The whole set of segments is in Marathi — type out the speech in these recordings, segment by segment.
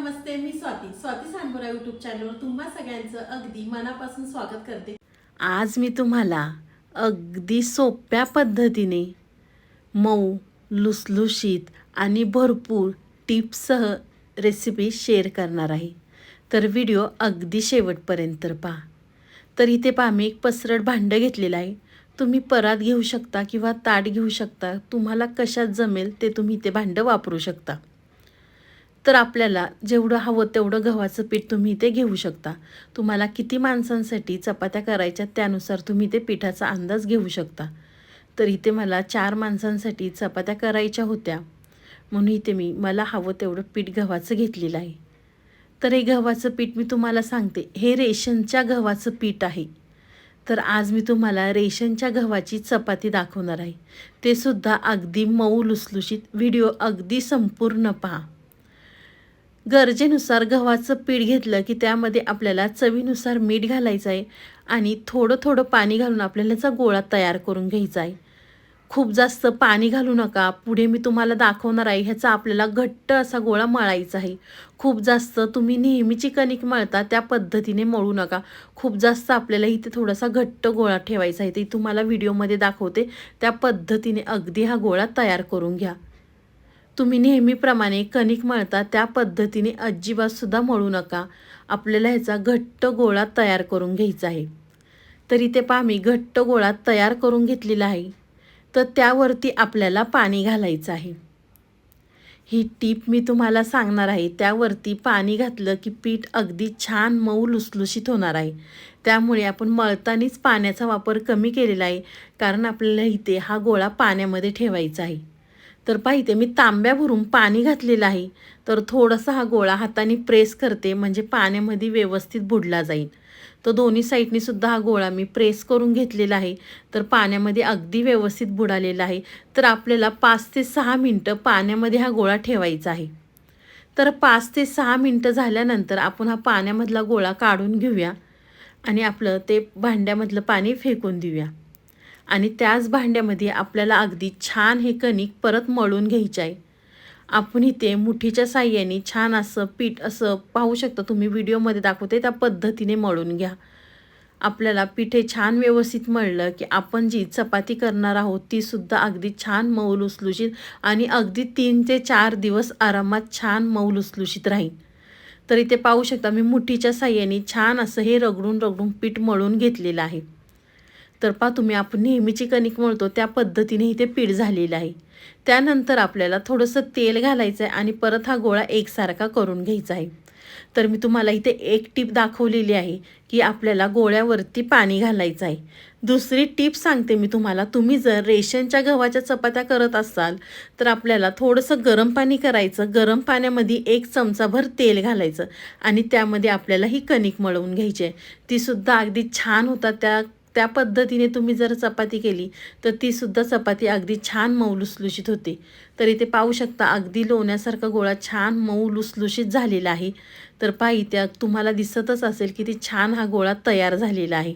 नमस्ते मी स्वाती. स्वाती सांबोरा युट्यूब चॅनलवर तुम्हा सगळ्यांचं अगदी मनापासून स्वागत करते. आज मी तुम्हाला अगदी सोप्या पद्धतीने मऊ लुसलुशीत आणि भरपूर टिप्ससह रेसिपी शेअर करणार आहे. तर व्हिडिओ अगदी शेवटपर्यंत पहा. तर इथे पहा मी एक पसरट भांडं घेतलेलं आहे. तुम्ही परात घेऊ शकता किंवा ताट घेऊ शकता. तुम्हाला कशात जमेल ते तुम्ही इथे भांडं वापरू शकता. तर आपल्याला जेवढं हवं तेवढं गव्हाचं पीठ तुम्ही इथे घेऊ शकता. तुम्हाला किती माणसांसाठी चपात्या करायच्या त्यानुसार तुम्ही ते पिठाचा अंदाज घेऊ शकता. तर इथे मला चार माणसांसाठी चपात्या करायच्या होत्या. म्हणून इथे मी मला हवं तेवढं पीठ गव्हाचं घेतलेलं आहे. तर हे गव्हाचं पीठ मी तुम्हाला सांगते. हे रेशनच्या गव्हाचं पीठ आहे. तर आज मी तुम्हाला रेशनच्या गव्हाची चपाती दाखवणार आहे. ते सुद्धा अगदी मऊ लुसलुशीत. व्हिडिओ अगदी संपूर्ण पहा. गरजेनुसार गव्हाचं पीठ घेतलं की त्यामध्ये आपल्याला चवीनुसार मीठ घालायचं आहे आणि थोडं थोडं पाणी घालून आपल्याला याचा गोळा तयार करून घ्यायचा आहे. खूप जास्त पाणी घालू नका. पुढे मी तुम्हाला दाखवणार आहे ह्याचा आपल्याला घट्ट असा गोळा मळायचा आहे. खूप जास्त तुम्ही नेहमीची कणिक मळता त्या पद्धतीने मळू नका. खूप जास्त आपल्याला इथे थोडासा घट्ट गोळा ठेवायचा आहे. ते तुम्हाला व्हिडिओमध्ये दाखवते. त्या पद्धतीने अगदी हा गोळा तयार करून घ्या. तुम्ही नेहमीप्रमाणे कणिक मळता त्या पद्धतीने अजिबातसुद्धा मळू नका. आपल्याला ह्याचा घट्ट गोळा तयार करून घ्यायचा आहे. तर इथे पहा मी घट्ट गोळा तयार करून घेतलेला आहे. तर त्यावरती आपल्याला पाणी घालायचं आहे. ही टीप मी तुम्हाला सांगणार आहे. त्यावरती पाणी घातलं की पीठ अगदी छान मऊ लुसलुशीत होणार आहे. त्यामुळे आपण मळतानीच पाण्याचा वापर कमी केलेला आहे कारण आपल्याला इथे हा गोळा पाण्यामध्ये ठेवायचा आहे. तर पाहिजे मी तांब्या भरून पाणी घातलेलं आहे. तर थोडासा हा गोळा हाताने प्रेस करते म्हणजे पाण्यामध्ये व्यवस्थित बुडला जाईल. तर दोन्ही साईडनी सुद्धा हा गोळा मी प्रेस करून घेतलेला आहे. तर पाण्यामध्ये अगदी व्यवस्थित बुडालेला आहे. तर आपल्याला पाच ते सहा मिनटं पाण्यामध्ये हा गोळा ठेवायचा आहे. तर पाच ते सहा मिनटं झाल्यानंतर आपण हा पाण्यामधला गोळा काढून घेऊया आणि आपलं ते भांड्यामधलं पाणी फेकून देऊया. आणि त्याच भांड्यामध्ये आपल्याला अगदी छान हे कणिक परत मळून घ्यायचे आहे. आपण इथे मुठीच्या साह्याने छान असं पीठ असं पाहू शकता तुम्ही व्हिडिओमध्ये दाखवते त्या पद्धतीने मळून घ्या. आपल्याला पिठे छान व्यवस्थित मळलं की आपण जी चपाती करणार आहोत तीसुद्धा अगदी छान मौल लुसलुशीत आणि अगदी तीन ते चार दिवस आरामात छान मौल लुसलुशीत राहील. तर इथे पाहू शकता मी मुठीच्या साह्याने छान असं हे रगडून रगडून पीठ मळून घेतलेलं आहे. तर पहा तुम्ही आपण नेहमीची कणिक मळतो त्या पद्धतीने इथे पीठ झालेलं आहे. त्यानंतर आपल्याला थोडंसं तेल घालायचं आहे आणि परत हा गोळा एकसारखा करून घ्यायचा आहे. तर मी तुम्हाला इथे एक टीप दाखवलेली आहे की आपल्याला गोळ्यावरती पाणी घालायचं आहे. दुसरी टीप सांगते मी तुम्हाला तुम्ही जर रेशनच्या गव्हाच्या चपात्या करत असाल तर आपल्याला थोडंसं गरम पाणी करायचं. गरम पाण्यामध्ये एक चमचाभर तेल घालायचं आणि त्यामध्ये आपल्याला ही कणिक मळवून घ्यायची आहे. तीसुद्धा अगदी छान होतात त्या त्या पद्धतीने तुम्ही जर चपाती केली तर तीसुद्धा चपाती अगदी छान मऊ लुसलुशीत होते. तर इथे पाहू शकता अगदी लोण्यासारखा गोळा छान मऊ लुसलुशीत झालेला आहे. तर पाही त्या तुम्हाला दिसतच असेल की ती छान हा गोळा तयार झालेला आहे.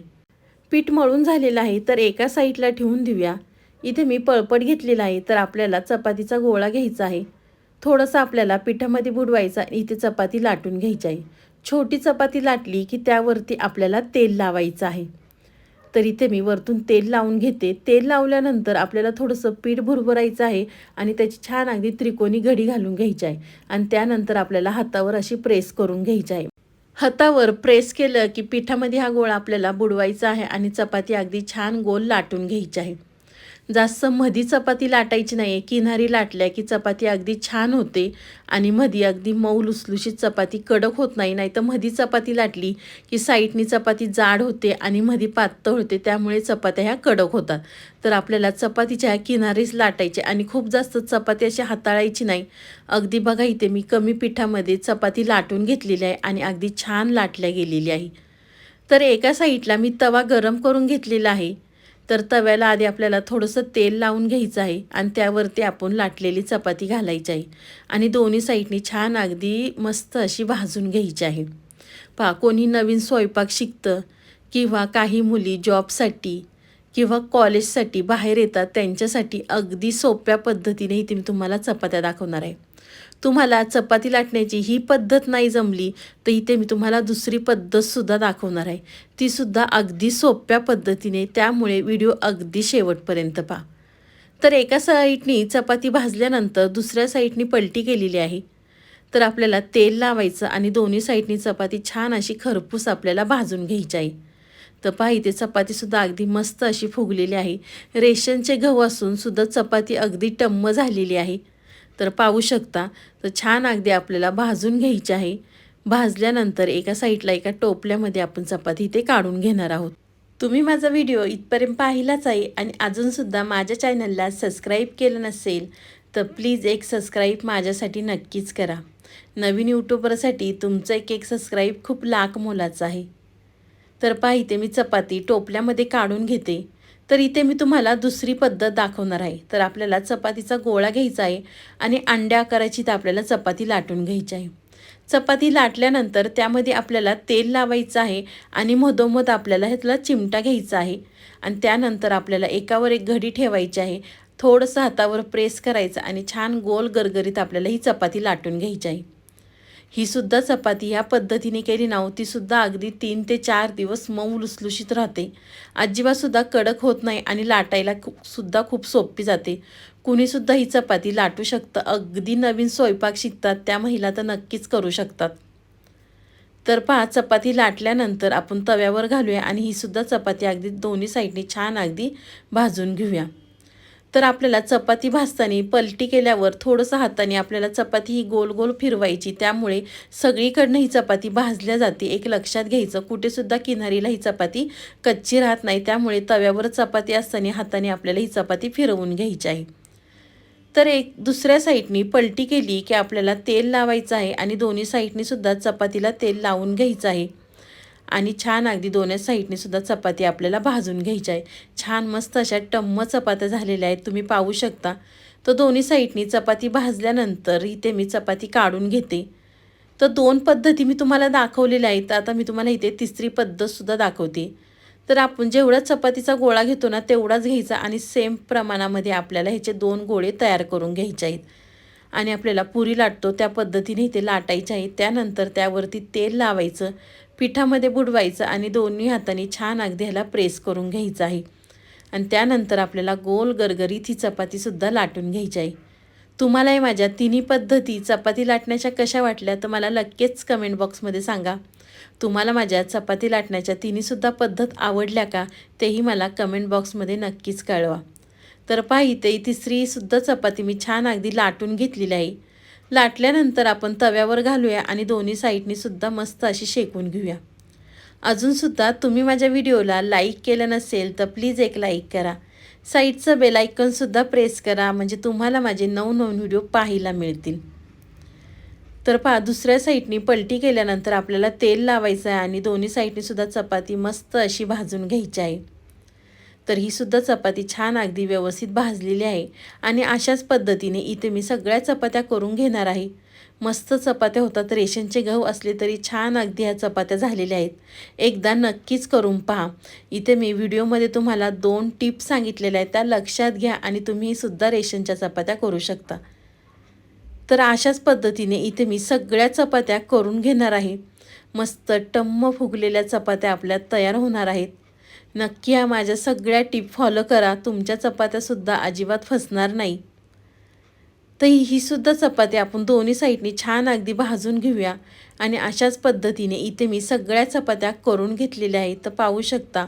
पीठ मळून झालेलं आहे तर एका साईडला ठेवून देऊया. इथे मी पळपट घेतलेला आहे तर आपल्याला चपातीचा गोळा घ्यायचा आहे. थोडंसं आपल्याला पिठामध्ये बुडवायचा इथे चपाती लाटून घ्यायची आहे. छोटी चपाती लाटली की त्यावरती आपल्याला तेल लावायचं आहे. तर इथे मी वरतून तेल लावून घेते. तेल लावल्यानंतर आपल्याला थोडंसं पीठ भुरभरायचं आहे आणि त्याची छान अगदी त्रिकोणी घडी घालून घ्यायची आहे. आणि त्यानंतर आपल्याला हातावर अशी प्रेस करून घ्यायची आहे. हातावर प्रेस केलं की पिठामध्ये हा गोळा आपल्याला बुडवायचा आहे आणि चपाती अगदी छान गोल लाटून घ्यायची आहे. जास्त मधी चपाती लाटायची नाही आहे किनारी लाटल्या की चपाती अगदी छान होते आणि मधी अगदी मऊ लुसलुशीत चपाती कडक होत नाही नाही तर मधी चपाती लाटली की साईडनी चपाती जाड होते आणि मधी पातळ होते त्यामुळे चपात्या ह्या कडक होतात. तर आपल्याला चपातीच्या ह्या किनारीच लाटायचे आणि खूप जास्त चपाती अशी हाताळायची नाही. अगदी बघा इथे मी कमी पिठामध्ये चपाती लाटून घेतलेली आहे आणि अगदी छान लाटल्या गेलेली आहे. तर एका साईडला मी तवा गरम करून घेतलेला आहे. तर तव्याला आधी आपल्याला थोडंसं तेल लावून घ्यायचं आहे आणि त्यावरती आपण लाटलेली चपाती घालायची आहे. आणि दोन्ही साईडनी छान अगदी मस्त अशी भाजून घ्यायची आहे. पहा कोणी नवीन स्वयंपाक शिकतं किंवा काही मुली जॉबसाठी किंवा कॉलेजसाठी बाहेर येतात त्यांच्यासाठी अगदी सोप्या पद्धतीने इथे मी तुम्हाला चपात्या दाखवणार आहे. तुम्हाला चपाती लाटण्याची ही पद्धत नाही जमली तर इथे मी तुम्हाला दुसरी पद्धतसुद्धा दाखवणार आहे. तीसुद्धा अगदी सोप्या पद्धतीने त्यामुळे व्हिडिओ अगदी शेवटपर्यंत पहा. तर एका साईडनी चपाती भाजल्यानंतर दुसऱ्या साईडनी पलटी केलेली आहे. तर आपल्याला तेल लावायचं आणि दोन्ही साईडनी चपाती छान अशी खरपूस आपल्याला भाजून घ्यायची आहे. तर पहा इथे चपातीसुद्धा अगदी मस्त अशी फुगलेली आहे. रेशनचे गहू असून सुद्धा चपाती अगदी टम्म झालेली आहे. तर पाहू शकता. तर छान अगदी आपल्याला भाजून घ्यायची आहे. भाजल्यानंतर एका साईडला एका टोपल्यामध्ये आपण चपाती इथे काढून घेणार आहोत. तुम्ही माझा व्हिडिओ इथपर्यंत पाहिलाच आहे आणि अजूनसुद्धा माझ्या चॅनलला सबस्क्राईब केलं नसेल तर प्लीज एक सबस्क्राईब माझ्यासाठी नक्कीच करा. नवीन यूट्यूबरसाठी तुमचं एक एक सबस्क्राईब खूप लाख मोलाचं आहे. तर पाहिते इथे मी चपाती टोपल्यामध्ये काढून घेते. तर इथे मी तुम्हाला दुसरी पद्धत दाखवणार आहे. तर आपल्याला चपातीचा गोळा घ्यायचा आहे आणि अंड्या आकाराची तर आपल्याला चपाती लाटून घ्यायची आहे. चपाती लाटल्यानंतर त्यामध्ये आपल्याला तेल लावायचं आहे आणि मधोमध आपल्याला ह्यातला चिमटा घ्यायचा आहे. आणि त्यानंतर आपल्याला एकावर एक घडी ठेवायची आहे. थोडंसं हातावर प्रेस करायचं आणि छान गोल गरगरीत आपल्याला ही चपाती लाटून घ्यायची आहे. ही सुद्धा चपाती ह्या पद्धतीने केली ना तीसुद्धा ती सुद्धा अगदी तीन ते चार दिवस मऊ लुसलुशीत राहते. अजिबातसुद्धा कडक होत नाही आणि लाटायला सुद्धा खूप सोपी जाते. कुणीसुद्धा ही चपाती लाटू शकतं अगदी नवीन स्वयंपाक शिकतात त्या महिला तर नक्कीच करू शकतात. तर पहा चपाती लाटल्यानंतर आपण तव्यावर घालूया आणि ही सुद्धा चपाती अगदी दोन्ही साईडने छान अगदी भाजून घेऊया. तर आपल्याला चपाती भाजताना पलटी केल्यावर थोडंसं हाताने आपल्याला चपाती ही गोल गोल फिरवायची. त्यामुळे सगळीकडनं ही चपाती भाजल्या जाते. एक लक्षात घ्यायचं कुठेसुद्धा किनारीला ही चपाती कच्ची राहत नाही. त्यामुळे तव्यावर चपाती असताना हाताने आपल्याला ही चपाती फिरवून घ्यायची आहे. तर एक दुसऱ्या साईडनी पलटी केली की आपल्याला तेल लावायचं आहे आणि दोन्ही साईडनीसुद्धा चपातीला तेल लावून घ्यायचं आहे. आणि छान अगदी दोन्ही साईडने सुद्धा चपाती आपल्याला भाजून घ्यायची आहे. छान मस्त अशा टम्म चपात्या झालेल्या आहेत. तुम्ही पाहू शकता. तर दोन्ही साईडनी चपाती भाजल्यानंतर इथे मी चपाती काढून घेते. तर दोन पद्धती मी तुम्हाला दाखवलेल्या आहेत. आता मी तुम्हाला इथे तिसरी पद्धतसुद्धा दाखवते. तर आपण जेवढा चपातीचा गोळा घेतो ना तेवढाच घ्यायचा आणि सेम प्रमाणामध्ये आपल्याला ह्याचे दोन गोळे तयार करून घ्यायचे आहेत. आणि आपल्याला पुरी लाटतो त्या पद्धतीने इथे लाटायचे आहे. त्यानंतर त्यावरती तेल लावायचं पिठामध्ये बुडवायचं आणि दोन्ही हाताने छान अगदी ह्याला प्रेस करून घ्यायचं आहे. आणि त्यानंतर आपल्याला गोल गरगरीत ही चपातीसुद्धा लाटून घ्यायची आहे. तुम्हालाही माझ्या तिन्ही पद्धती चपाती लाटण्याच्या कशा वाटल्या तर मला नक्कीच कमेंट बॉक्समध्ये सांगा. तुम्हाला माझ्या चपाती लाटण्याच्या तिन्हीसुद्धा पद्धत आवडल्या का तेही मला कमेंट बॉक्समध्ये नक्कीच कळवा. तर पहा इथे तिसरीसुद्धा चपाती मी छान अगदी लाटून घेतलेली आहे. लाटल्यानंतर आपण तव्यावर घालूया आणि दोन्ही साईडनी सुद्धा मस्त अशी शेकून घेऊया. अजूनसुद्धा तुम्ही माझ्या व्हिडिओला लाईक केलं नसेल तर प्लीज एक लाईक करा. साईडचं बेलायकनसुद्धा प्रेस करा म्हणजे तुम्हाला माझे नवनवीन व्हिडिओ पाहायला मिळतील. तर पहा दुसऱ्या साईडनी पलटी केल्यानंतर आपल्याला तेल लावायचं आहे आणि दोन्ही साईडनीसुद्धा चपाती मस्त अशी भाजून घ्यायची आहे. तर ही सुद्धा चपाती छान अगदी व्यवस्थित भाजलेली आहे. आणि अशाच पद्धतीने इथे मी सगळ्या चपात्या करून घेणार आहे. मस्त चपात्या होतात. रेशनचे गहू असले तरी छान अगदी ह्या चपात्या झालेल्या आहेत. एकदा नक्कीच करून पहा. इथे मी व्हिडिओमध्ये तुम्हाला दोन टिप्स सांगितलेल्या आहेत. त्या लक्षात घ्या आणि तुम्ही सुद्धा रेशनच्या चपात्या करू शकता. तर अशाच पद्धतीने इथे मी सगळ्या चपात्या करून घेणार आहे. मस्त टम्म फुगलेल्या चपात्या आपल्या तयार होणार आहेत. नक्की ह्या माझ्या सगळ्या टिप फॉलो करा. तुमच्या चपात्यासुद्धा अजिबात फसणार नाही. तर हीसुद्धा चपाती आपण दोन्ही साईडनी छान अगदी भाजून घेऊया. आणि अशाच पद्धतीने इथे मी सगळ्या चपात्या करून घेतलेल्या आहेत. तर पाहू शकता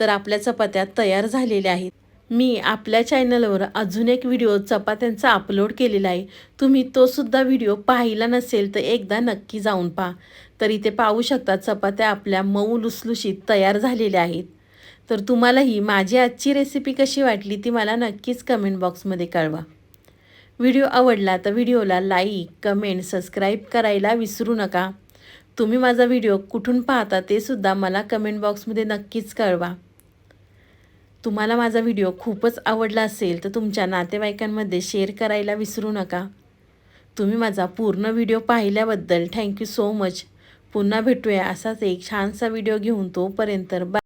तर आपल्या चपात्या तयार झालेल्या आहेत. मी आपल्या चॅनलवर अजून एक व्हिडिओ चपात्यांचा अपलोड केलेला आहे. तुम्ही तोसुद्धा व्हिडिओ पाहिला नसेल तर एकदा नक्की जाऊन पहा. तर इथे पाहू शकता चपात्या आपल्या मऊ लुसलुशीत तयार झालेल्या आहेत. तर तुम्हालाही माझी आजची रेसिपी कशी वाटली ती मला नक्कीच कमेंट बॉक्समध्ये कळवा. व्हिडिओ आवडला तर व्हिडिओला लाईक कमेंट सबस्क्राईब करायला विसरू नका. तुम्ही माझा व्हिडिओ कुठून पाहता ते सुद्धा मला कमेंट बॉक्समध्ये नक्कीच कळवा. तुम्हाला माझा व्हिडिओ खूपच आवडला असेल तर तुमच्या नातेवाईकांमध्ये शेअर करायला विसरू नका. तुम्ही माझा पूर्ण व्हिडिओ पाहिल्याबद्दल थँक्यू सो मच पुन्हा भेटूया असाच एक छानसा व्हिडिओ घेऊन तोपर्यंत. बाय